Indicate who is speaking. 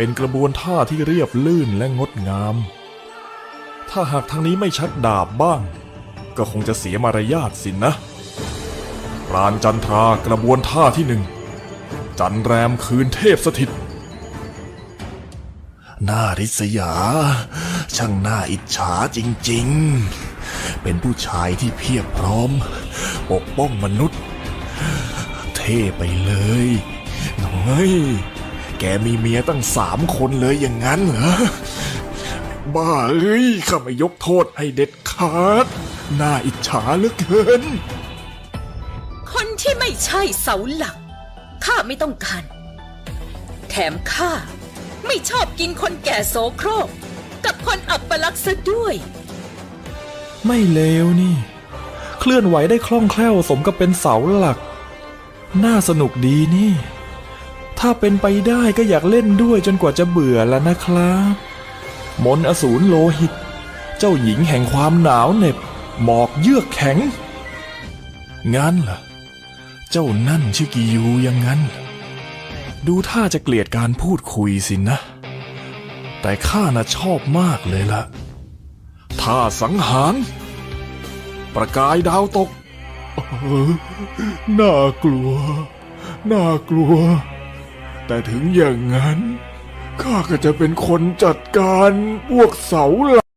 Speaker 1: เป็นกระบวนท่าที่เรียบลื่นและงดงาม ถ้าหากทางนี้ไม่ชักดาบบ้าง ก็คงจะเสียมารยาทสินนะปราณจันทรากระบวนท่าที่หนึ่ง จันแรมคืนเทพสถิต
Speaker 2: น่าริษยา ช่างน่าอิจฉาจริงๆ เป็นผู้ชายที่เพียบพร้อม ปกป้องมนุษย์ เท่ไปเลยน้อย แกมีเมียตั้งสามคนเลยอย่างนั้นเหรอ บ้าเอ้ยข้าไม่ยกโทษให้เด็ดขาด น่าอิจฉาเหลือเกิน
Speaker 3: คนที่ไม่ใช่เสาหลัก ข้าไม่ต้องการ แถมข้าไม่ชอบกินคนแก่โสโครก กับคนอับปลักษณ์ซะด้วย
Speaker 1: ไม่เลวนี่ เคลื่อนไหวได้คล่องแคล่วสมกับเป็นเสาหลัก น่าสนุกดีนี่ ถ้าเป็นไปได้ก็อยากเล่นด้วยจนกว่าจะเบื่อแล้วนะครับมนอสูรโลหิต เจ้าหญิงแห่งความหนาวเหน็บ หมอกเยือกแข็ง งั้นเหรอ เจ้านั่นชื่อกิยูยังงั้น ดูท่าจะเกลียดการพูดคุยสินะ แต่ข้าน่ะชอบมากเลยล่ะท่าสังหาร ประกายดาวตกออน่ากลัว น่ากลัว แต่ถึงอย่างนั้น ข้าก็จะเป็นคนจัดการพวกเสาหลัก